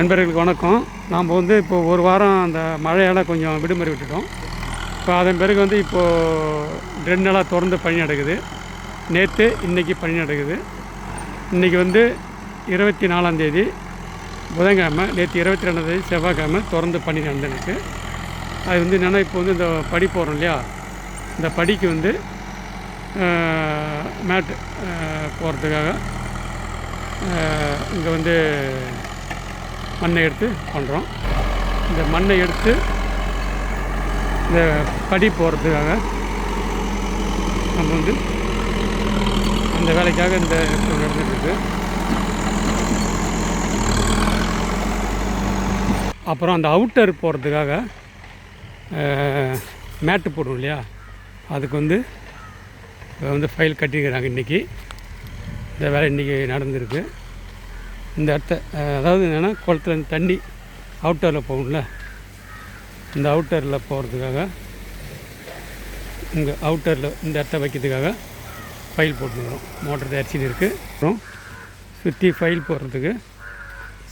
நண்பர்களுக்கு வணக்கம். நாம் வந்து இப்போ ஒரு வாரம் அந்த மழையால் கொஞ்சம் விடுமுறை விட்டுட்டோம். இப்போ அதன் பிறகு வந்து இப்போது ரெண்டு நாளாக தொடர்ந்து பணி நடக்குது. நேற்று இன்றைக்கி பணி நடக்குது. இன்றைக்கி வந்து இருபத்தி நாலாந்தேதி புதன்கிழமை நேற்று இருபத்தி ரெண்டாந்தேதி செவ்வாய்க்கிழமை தொடர்ந்து பணி நடந்துருக்கு. அது வந்து என்னென்னா இப்போ வந்து இந்த படி போகிறோம் இல்லையா? இந்த படிக்கு வந்து மேட் போகிறதுக்காக இங்கே வந்து மண்ணை எடுத்து பண்ணுறோம் இந்த மண்ணை எடுத்து இந்த படி போகிறதுக்காக நம்ம வந்து அந்த வேலைக்காக இந்த நடந்துட்டுருக்கு அப்புறம் அந்த அவுட்டர் போகிறதுக்காக மேட்டு போடுவோம் இல்லையா? அதுக்கு வந்து வந்து ஃபைல் கட்டிக்கிறாங்க இன்றைக்கி இந்த வேலை இன்றைக்கி நடந்திருக்கு. இந்த இடத்த அதாவது என்னென்னா குளத்துலேருந்து தண்ணி அவுட்டரில் போகும்ல. இந்த அவுட்டரில் போகிறதுக்காக இங்கே அவுட்டரில் இந்த இடத்த வைக்கிறதுக்காக ஃபைல் போட்டுக்கிறோம் மோட்டர் தயாரிச்சுன்னு இருக்குது அப்புறம் சுற்றி ஃபைல் போடுறதுக்கு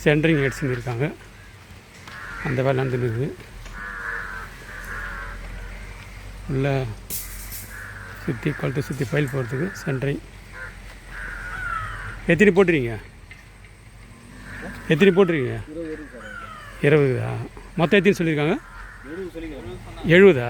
சென்ட்ரிங் அடிச்சுன்னு இருக்காங்க. அந்த வேலை நடந்துன்னு இருக்குது உள்ள சுற்றி குளத்தை சுற்றி ஃபைல் போடுறதுக்கு சென்ட்ரிங் எத்தனை போட்டுறீங்க எத்தனை போட்டிருக்கீங்க? இருபதுதா? மொத்தம் எத்தனை சொல்லியிருக்காங்க? எழுபதா?